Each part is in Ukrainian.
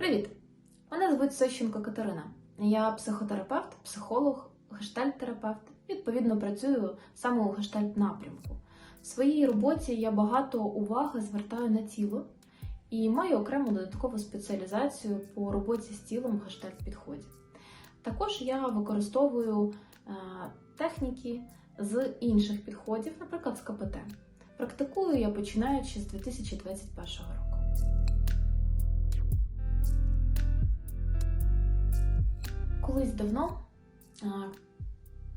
Привіт! Мене звуть Сощенко Катерина. Я психотерапевт, психолог, гештальт-терапевт. Відповідно, працюю саме у гештальт напрямку. В своїй роботі я багато уваги звертаю на тіло і маю окрему додаткову спеціалізацію по роботі з тілом в гештальт підході. Також я використовую е, техніки з інших підходів, наприклад, з КПТ. Практикую я починаючи з 2021 року. Колись давно,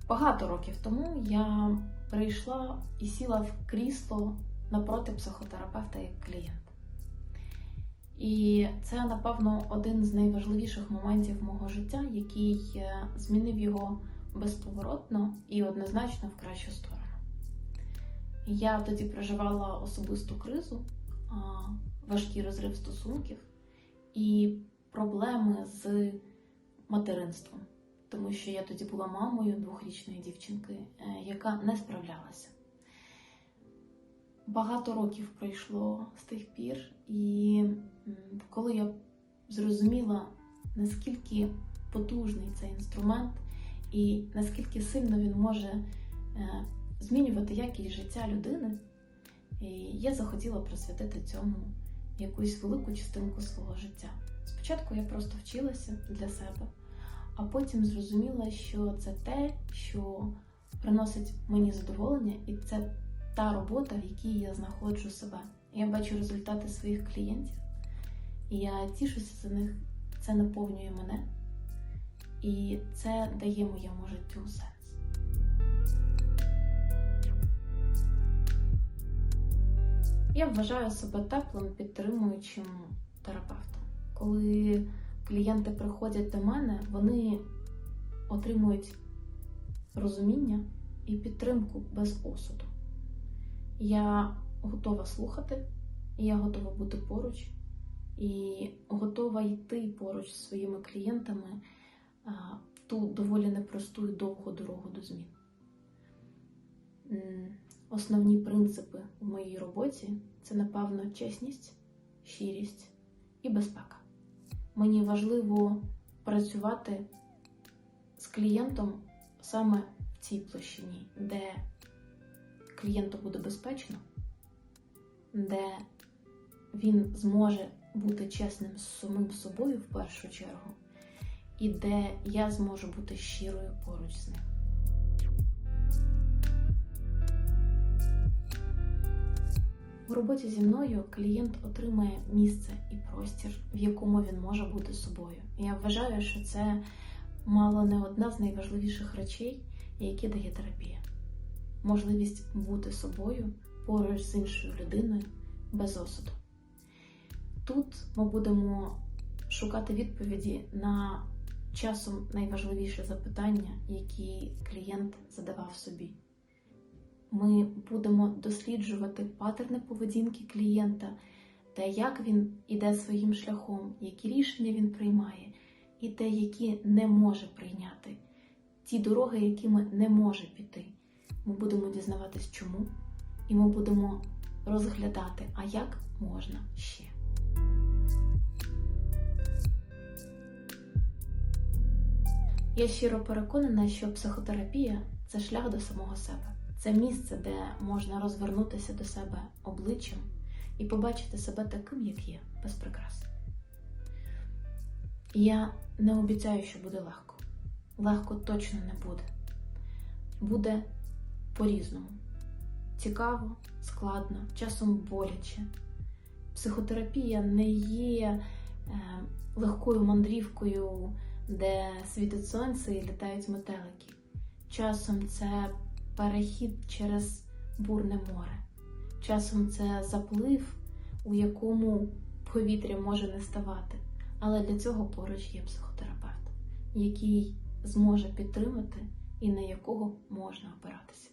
багато років тому, я прийшла і сіла в крісло напроти психотерапевта як клієнт. І це, напевно, один з найважливіших моментів мого життя, який е, змінив його безповоротно і однозначно в кращу сторону. Я тоді проживала особисту кризу, важкий розрив стосунків і проблеми з материнством, тому що я тоді була мамою двохрічної дівчинки, е, яка не справлялася. Багато років пройшло з тих пір, і коли я зрозуміла, наскільки потужний цей інструмент, і наскільки сильно він може е, змінювати якість життя людини, я захотіла присвятити цьому якусь велику частинку свого життя. Спочатку я просто вчилася для себе, а потім зрозуміла, що це те, що приносить мені задоволення, і це та робота, в якій я знаходжу себе. Я бачу результати своїх клієнтів, і я тішуся за них. Це наповнює мене, і це дає моєму життю сенс. Я вважаю себе теплим, підтримуючим терапевтом. Коли клієнти приходять до мене, вони отримують розуміння і підтримку без осуду. Я готова слухати, я готова бути поруч, і готова йти поруч зі своїми клієнтами ту доволі непросту і довгу дорогу до змін. Основні принципи в моїй роботі це, напевно, чесність, щирість і безпека. Мені важливо працювати з клієнтом саме в цій площині, де клієнту буде безпечно, де він зможе бути чесним з самим собою в першу чергу, і де я зможу бути щирою поруч з ним. У роботі зі мною клієнт отримає місце і простір, в якому він може бути собою. Я вважаю, що це мало не одна з найважливіших речей, які дає терапія. Можливість бути собою поруч з іншою людиною без осуду. Тут ми будемо шукати відповіді на часом найважливіші запитання, які клієнт задавав собі. Ми будемо досліджувати паттерни поведінки клієнта, те, як він іде своїм шляхом, які рішення він приймає, і те, які не може прийняти, ті дороги, якими не може піти. Ми будемо дізнаватись, чому, і ми будемо розглядати, а як можна ще. Я щиро переконана, що психотерапія це шлях до самого себе. Це місце, де можна розвернутися до себе обличчям і побачити себе таким, як є, без прикрас. Я не обіцяю, що буде легко. Легко точно не буде. Буде по-різному. Цікаво, складно, часом боляче. Психотерапія не є е, легкою мандрівкою, де світить сонце і літають метелики. Часом це перехід через бурне море. Часом це заплив, у якому повітря може не ставати. Але для цього поруч є психотерапевт, який зможе підтримати і на якого можна опиратися.